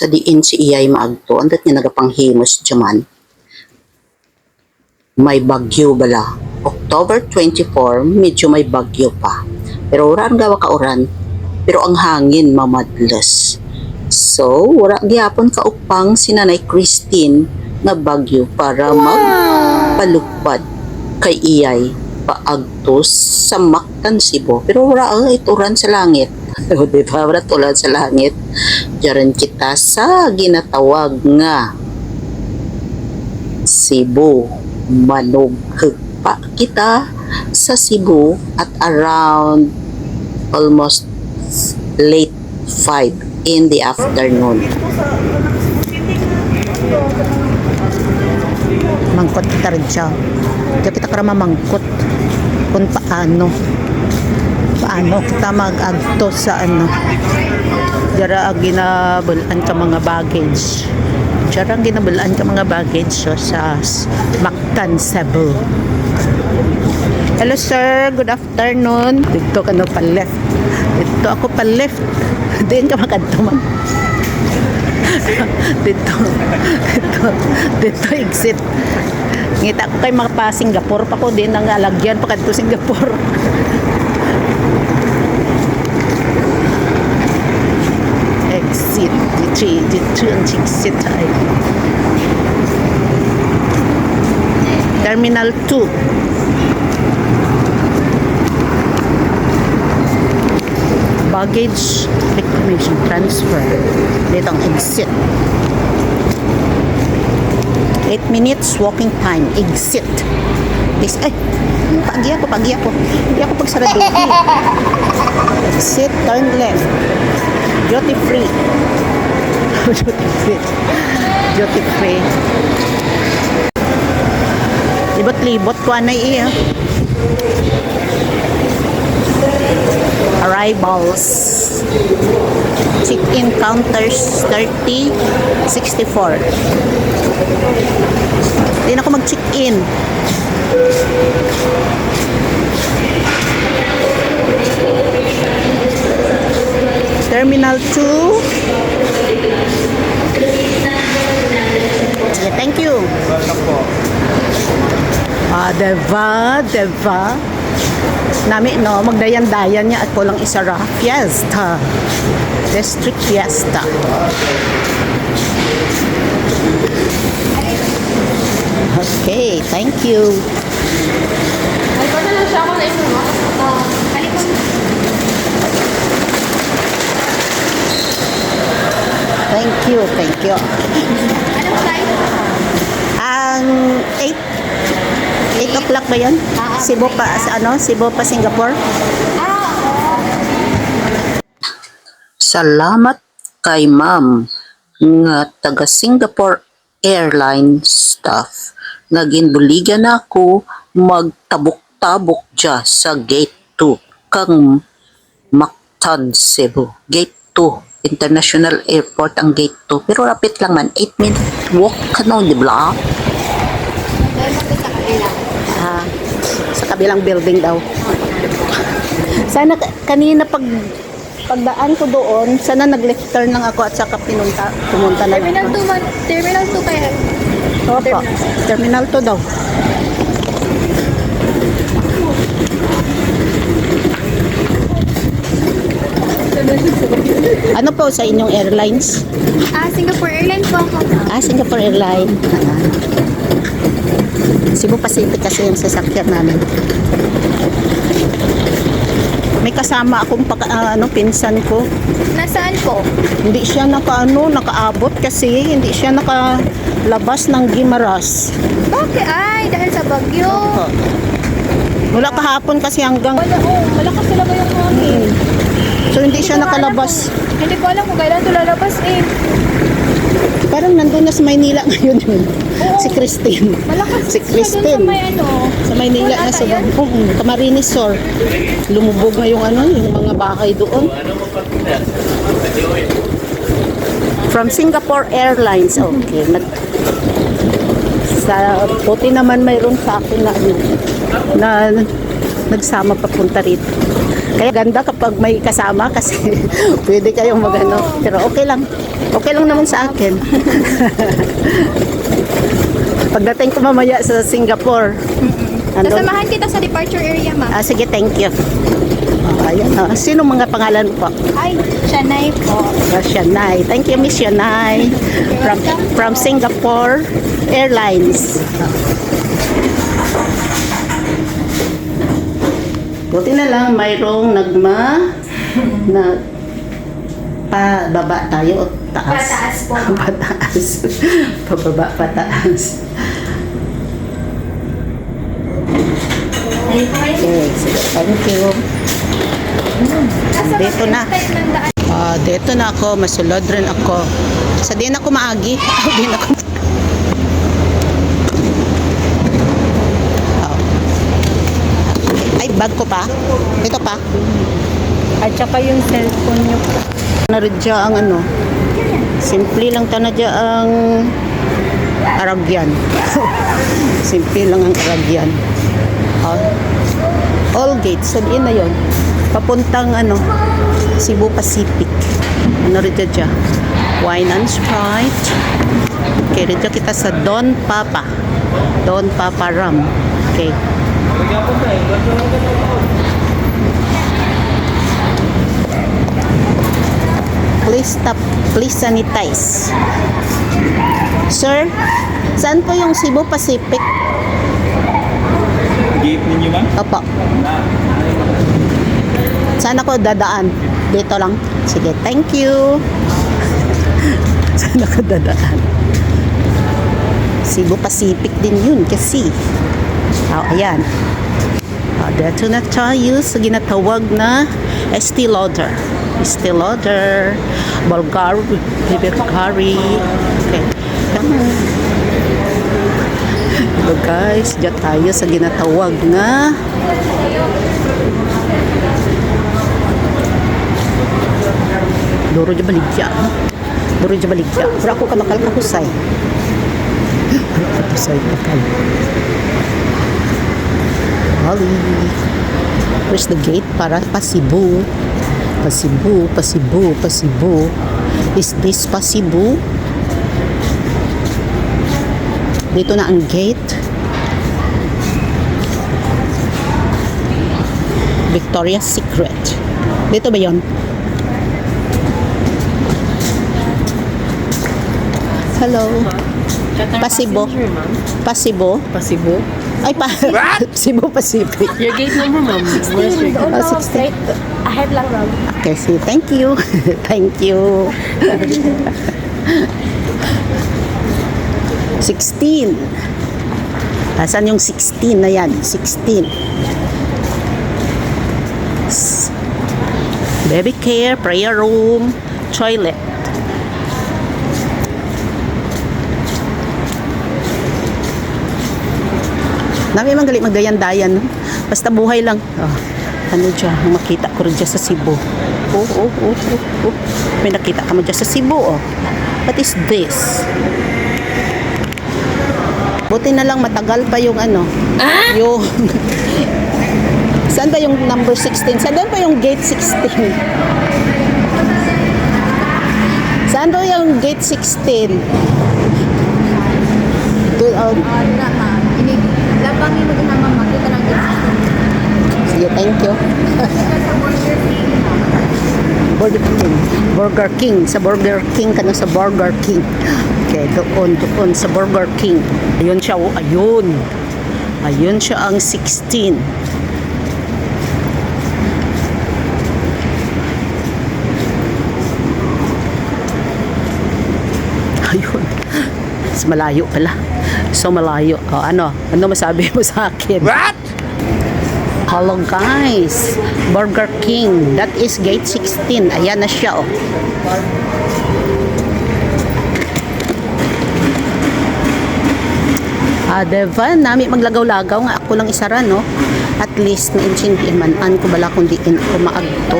sa diin si iyay maagto andat nga nagapanghimos jaman. May bagyo bala. October 24 medyo may bagyo pa. Pero oran gawa ka oran. Pero ang hangin mamadlas. So wala gyapon ka upang si Nanay Christine nga bagyo para magpalupad kay iyay paagtos sa Mactan Cebu. Pero wala ang ituran sa langit. Di ba? Wala tulad sa langit Diyan kita sa ginatawag nga Cebu Manog pa kita sa Cebu at around almost late 5 in the afternoon. mangkot kita rin siya. Kaya kita karama mangkot kung paano paano kita mag-agto sa ano Ang ginabulan ka mga baggage. Ang ginabulan ka mga baggage so, sa Mactan, Cebu. Hello sir, good afternoon. Dito ka no pa left Dito ako pa left Diyan ka makadtumag dito. Dito. Dito exit. Ngita ko kay mga pa Singapore pa ko. Din ang alagyan pa kadto Singapore exit dito dito ang exit ay Terminal 2 baggage reclamation transfer. Dito ang exit 8 minutes walking time. Exit this ay pagi ako pagi ako. Hindi ako pagsaraduhi exit turn left duty free. Duty free. Duty free. Libot-libot ko na iya. Arrivals. Check-in counters 30 64 hindi na ako mag-check-in Terminal 2 Sige, thank you Ah, diba, diba Nami, no, magdayan-dayan niya at pulang isara. Fiesta. District Fiesta. Okay, thank you. Halika na lang siya ako na ito, no? Uh, halika na. Thank you, thank you. Anong flight? Ang 8 8 o'clock ba yan? Cebu pa, sa ano? Cebu pa, Singapore? Salamat kay ma'am nga taga Singapore Airlines staff nga ginbuligan ako magtabok-tabok dya sa gate 2 kang Mactan, Cebu. Gate 2 International Airport ang gate 2 pero rapit lang man 8 minute walk ka no di ba? Ah, sa kabilang building daw. Sana ka- kanina pag pagdaan ko doon, sana nag-left turn lang ako at saka pinunta, pumunta na Terminal 2 man. Terminal 2 kaya. Opo, Terminal 2 daw. Ano po sa inyong airlines? Ah, Singapore Airlines po ako. Ah, Singapore Airlines. Cebu Pacific kasi yung sasakyan namin. May kasama akong paka, ah, ano, pinsan ko. Nasaan po? Hindi siya naka, ano, nakaabot kasi hindi siya nakalabas ng Gimaras. Bakit? Ay, dahil sa Bagyo. Wala kahapon kasi hanggang Wala, oh, malakas talaga yung hangin. So hindi siya ko alam nakalabas. kung- Hindi ko alam kung kailan ito lalabas eh. Parang nandun na sa Maynila ngayon yun. Oo. Si Christine. Malakas Si siya Christine. sa may ano. Sa Maynila na sa yan. Oo, Camarines Sur. Lumubog na yung ano, yung mga bahay doon. From Singapore Airlines. Okay. Nag, sa puti naman mayroon sa akin na ano, na nagsama papunta rito. Kaya ganda kapag may kasama kasi pwede kayong magano. Pero okay lang. Okay lang naman sa akin. Pagdating ko mamaya sa Singapore. Ano? Sasamahan kita sa departure area, ma'am. Ah, sige, thank you. Ah, ayan, ah. Sino mga pangalan po? Ay, Shanay po. Ah, Shanay. Thank you, Miss Shanay. From, from Singapore Airlines. Buti na lang mayroong nagma na pababa tayo o taas. Pataas po. pataas. Pababa, pataas. Okay, sige. Thank you. Dito na. Ah, dito na ako, masulod rin ako. Sa din ako maagi. Din ako. Oh. Ay, bag ko pa. Ito pa. At saka yung cellphone nyo po. Naradya ang ano. Simple lang tanadya ang aragyan. Simple lang ang aragyan. Ah, all gates. Saan na yon? Papuntang ano, Cebu Pacific. Ano rin dyan dyan? Wine and Sprite. Okay, dyan kita sa Don Papa. Don Papa Ram. Okay. Please stop. Please sanitize. Sir, saan po yung Cebu Pacific? Gate ninyo ma'am? Opo. Saan ako dadaan? Dito lang. Sige, thank you. Saan ako dadaan? Cebu Pacific din yun kasi. Oh, ayan. Oh, dito na tayo sa ginatawag na Estee Lauder. Estee Lauder, Bulgari, Bulgari. Okay. Hello guys, dyan tayo sa ginatawag na Duro dyan baligya. Duro dyan baligya. Pero ako ka makalkahusay. Kalkahusay bakal. Holly. Where's the gate para Pasibu? Pasibu, Pasibu, Pasibu. Is this Pasibu? Dito na ang gate. Victoria's Secret. Dito ba yon? Hello. Pasibo. Pasibo. Pasibo? Ay, pa. Cebu Pacific. Your gate number, ma'am. Where's your gate? Oh, 16. Ahead lang, ma'am. Okay, see, thank you. thank you. 16. Asan yung 16 na yan? 16. S- Baby care, prayer room, toilet. Nami man gali magdayan-dayan. no? Basta buhay lang. Oh, ano dyan? Makita ko rin dyan sa Cebu. Oh, oh, oh, oh, oh. May nakita ka mo dyan sa Cebu, oh. What is this? Buti na lang matagal pa yung ano. Yung... Saan ba yung number 16? Saan ba yung gate 16? Saan daw yung gate 16? Doon, oh, ng Sige, thank you. Burger King. Burger King. Sa Burger King ka na sa Burger King. Okay, doon, doon sa Burger King. Ayun siya, oh, ayun. Ayun siya ang 16. Ayun. Mas malayo pala. So malayo. O ano? Ano masabi mo sa akin? What? Hello guys, Burger King. That is gate 16. Ayan na siya oh. Ah, diba? Nami maglagaw-lagaw nga ako lang isara, no? At least na man an ko bala kung diin ako maagto.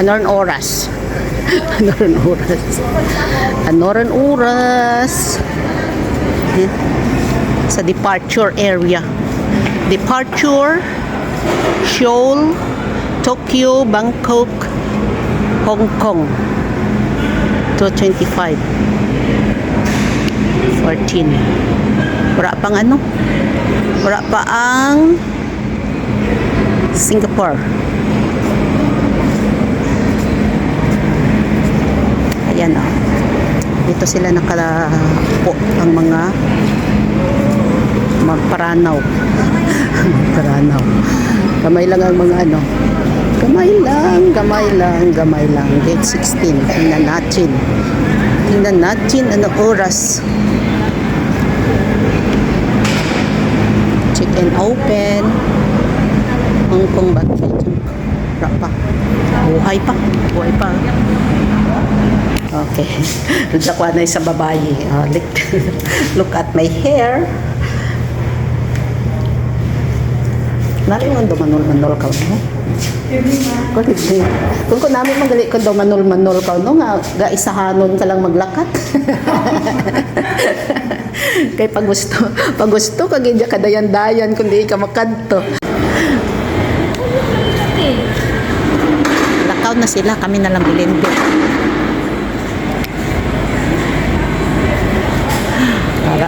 Ano rin oras? ano rin oras? Ano rin oras? Eh, Sa departure area. Departure Seoul, Tokyo, Bangkok, Hong Kong to to 25. 14. Wala pang ano? Wala pa ang Singapore. Ayan oh. Dito sila nakalapo ang mga magparanaw. Paranaw. Kamay lang ang mga ano. Kamay lang, kamay lang, kamay lang. Gate 16. Tingnan natin. Tingnan natin ano oras. Check and open. Hong Kong. Wala pa. Buhay pa. Buhay pa. Okay. Nagdakwa na sa babae. Oh, look, look at my hair. Nari mo dumanol-manol ka no? Kung hindi. Kung ko namin magali ko dumanol-manol ka no nga ga isahanon ka lang maglakat. Kay pag gusto, pag gusto ka gidya kadayan-dayan kundi ka makadto. Lakaw na sila, kami na lang bilindi.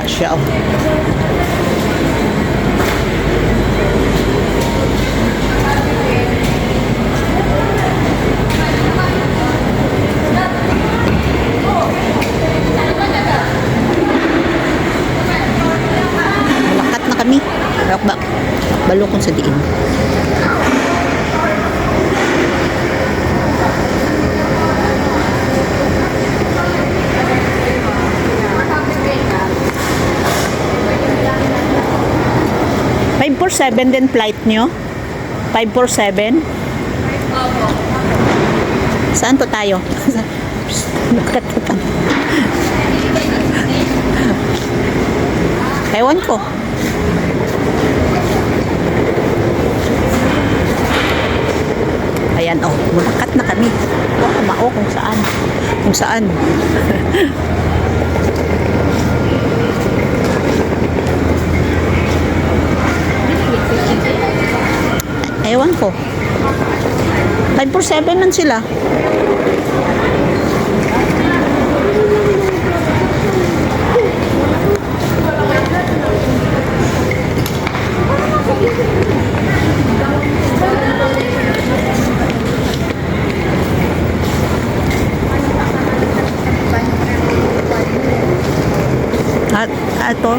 Oh. Malakat na kami. Ba balukon sa diin. Five four seven din flight nyo? 547? Saan po tayo? Ewan ko. Ayan, oh, mulakat na kami. Wala mao kung saan. Kung saan. Ewan ko. 547 man sila. At, ato,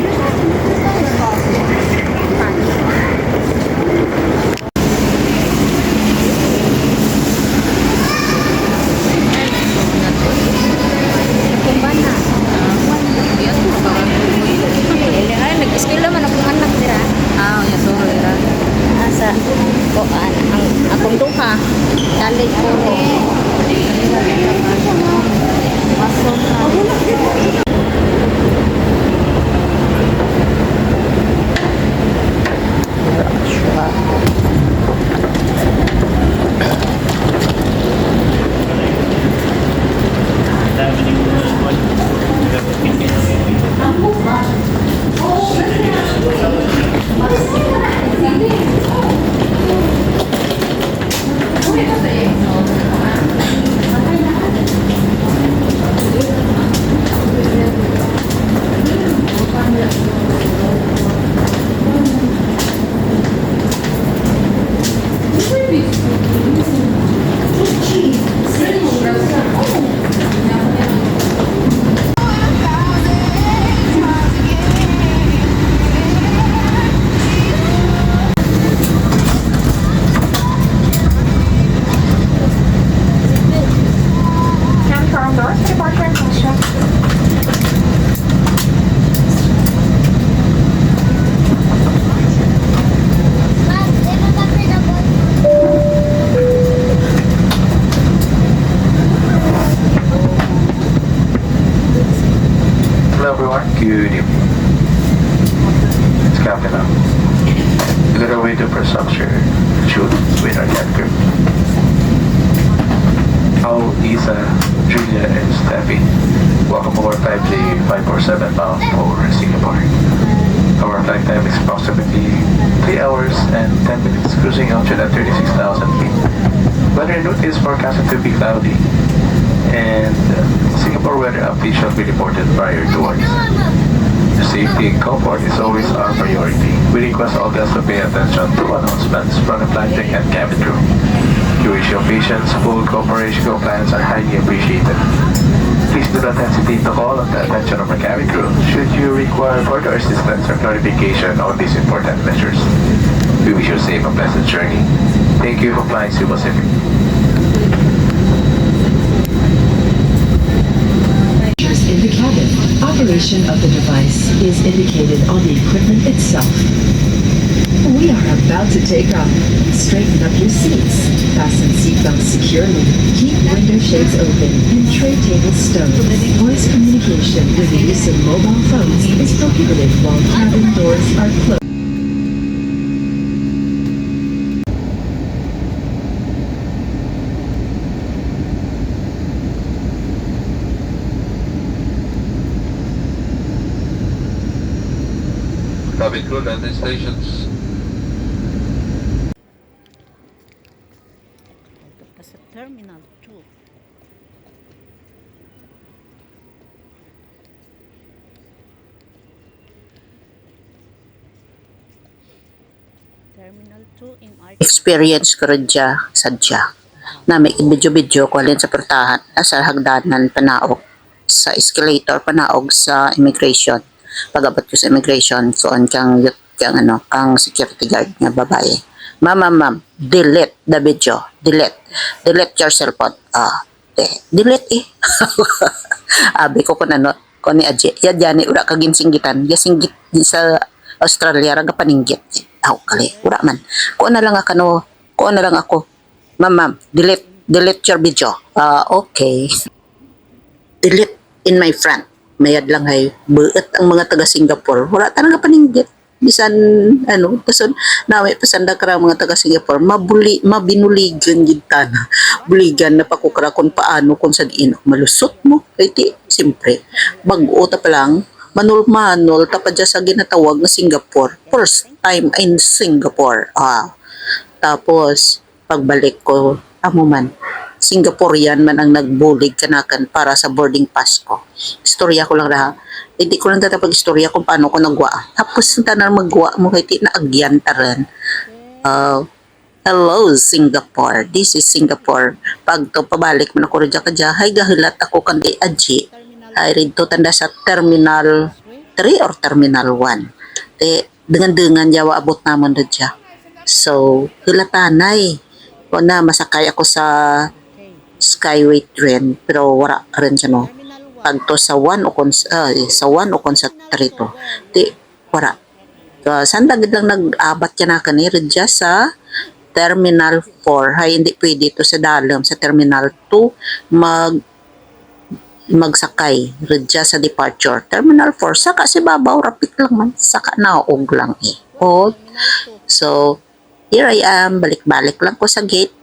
and 10 minutes cruising altitude at 36,000 feet. Weather note is forecasted to be cloudy and uh, Singapore weather updates shall be reported prior to. The safety and comfort is always our priority. We request all guests to pay attention to announcements from the flight deck and cabin crew. We wish your patience, full cooperation, compliance are highly appreciated. Please do not hesitate to call on the attention of our cabin crew should you require further assistance or clarification on these important measures. We wish you a safe and pleasant journey. Thank you for flying Cebu Pacific. In the cabin. Operation of the device is indicated on the equipment itself. We are about to take off. Straighten up your seats. Fasten seatbelts securely. Keep window shades open and tray tables stowed. Voice communication with the use of mobile phones is prohibited while cabin doors are closed. Cabin crew, landing stations. Experience ko rin dya, sadya, na may video-video ko alin sa portahan, ah, sa hagdanan, panaog, sa escalator, panaog sa immigration. Pagabot ko sa immigration, so ang kang, kang ano, kang security guard nga babae. Ma'am, ma'am, delete the video. Delete. Delete your cellphone. Ah, de- delete eh. Abi ko kun ano, ko ni Aji. Ya jani ura ka ginsinggitan. Ya sa Australia raga paninggit. Aw kali, ura man. Ko na lang ako ko na lang ako. Ma'am, ma'am, delete delete your video. Ah, okay. delete in my front. Mayad lang hay buot ang mga taga Singapore. Wala talaga paninggit. Bisan ano, tason nawi pasanda kara mga taga Singapore, mabuli mabinuligan gid tana. Buligan na pakukra kung paano kung sa diin malusot mo. Kay ti simpre. Bag-o ta pa lang manul-manul tapad sa ginatawag na Singapore. First time in Singapore. Ah. Tapos pagbalik ko, amo man, Singaporean man ang nagbulig kanakan para sa boarding pass ko. Istorya ko lang ra. Hindi ko lang tatapag istorya kung paano ko nagwa. Tapos na tanan magwa mo kay ti na agyan taran. Uh, hello Singapore. This is Singapore. Pag to pabalik man ako radya kadya, hay gahilat ako kandi aji. Ay rin to tanda sa terminal 3 or terminal 1. Te dengan-dengan jawa abot namon radya. So, hilatanay. O na, masakay ako sa Skyway train, pero wala rin siya no. Pag to sa 1 o kon eh, sa 1 o kon sa 3 to. Di, wala. Uh, saan dagid lang nag-abat ka na kanir dya sa Terminal 4. Hay, hindi pwede to sa dalam sa Terminal 2 mag magsakay redya sa departure terminal 4 saka si babaw rapit lang man saka naog lang eh o so here I am balik-balik lang ko sa gate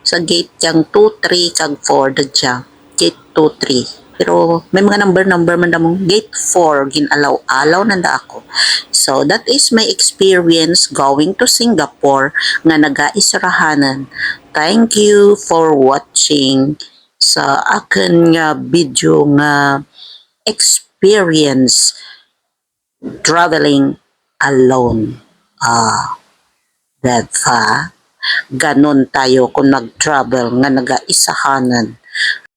sa gate yang 2, 3, kag 4 dadya. Gate 2, 3. Pero may mga number-number man damong gate 4 ginalaw-alaw nanda ako. So that is my experience going to Singapore nga nagaisrahanan. Thank you for watching sa akin nga video nga experience traveling alone. Ah, diba? ganon tayo kung nag-travel nga nagaisahanan